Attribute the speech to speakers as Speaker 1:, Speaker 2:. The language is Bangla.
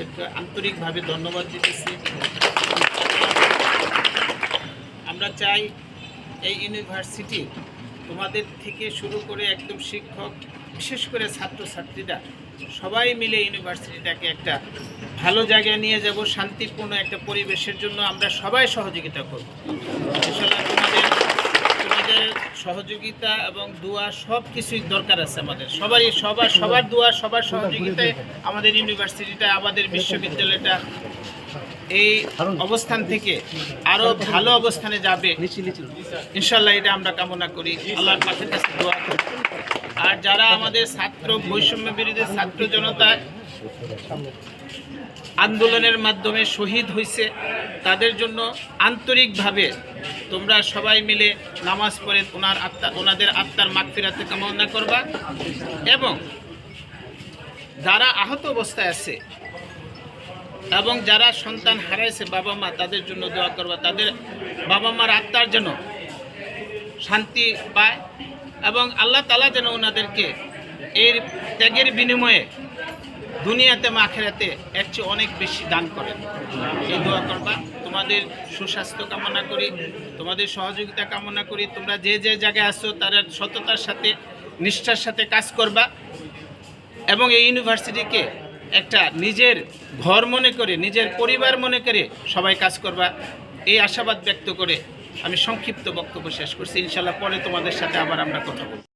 Speaker 1: তাদেরকে আন্তরিকভাবে ধন্যবাদ দিতেছি। আমরা চাই এই ইউনিভার্সিটি তোমাদের থেকে শুরু করে একদম শিক্ষক, বিশেষ করে ছাত্রছাত্রীরা, সবাই মিলে ইউনিভার্সিটিটাকে একটা ভালো জায়গায় নিয়ে যাব, শান্তিপূর্ণ একটা পরিবেশের জন্য আমরা সবাই সহযোগিতা করব। সহযোগিতা এবং দোয়া সব কিছুই দরকার আছে আমাদের। সবারই, সবার সবার দোয়া, সবার সহযোগিতায় আমাদের ইউনিভার্সিটিটা, আমাদের বিশ্ববিদ্যালয়টা এই অবস্থান থেকে আরও ভালো অবস্থানে যাবে। ইনশাল্লাহ এটা আমরা কামনা করি। আল্লাহর কাছে দোয়া করি। আর যারা আমাদের ছাত্র, বৈষম্য বিরোধী ছাত্র জনতা আন্দোলনের মাধ্যমে শহীদ হয়েছে তাদের জন্য আন্তরিকভাবে তোমরা সবাই মিলে নামাজ পড়ে ওনার আত্মা, ওনাদের আত্মার মাগফিরাতে কামনা করবা। এবং যারা আহত অবস্থায় আছে এবং যারা সন্তান হারাইছে বাবা মা, তাদের জন্য দোয়া করবা। তাদের বাবা মার আত্মার যেন শান্তি পায় এবং আল্লাহ তালা যেন ওনাদেরকে এর ত্যাগের বিনিময়ে দুনিয়াতে মাখেরাতে এর চেয়ে অনেক বেশি দান করেন। এই দোয়া করবা। তোমাদের সুস্বাস্থ্য কামনা করি, তোমাদের সহযোগিতা কামনা করি, তোমরা যে যে জায়গায় আসছো তারা সততার সাথে, নিষ্ঠার সাথে কাজ করবা। এবং এই ইউনিভার্সিটিকে একটা নিজের ঘর মনে করে, নিজের পরিবার মনে করে সবাই কাজ করবা। এই আশাবাদ ব্যক্ত করে আমি সংক্ষিপ্ত বক্তব্য শেষ করছি। ইনশাল্লাহ পরে তোমাদের সাথে আবার আমরা কথা বলব।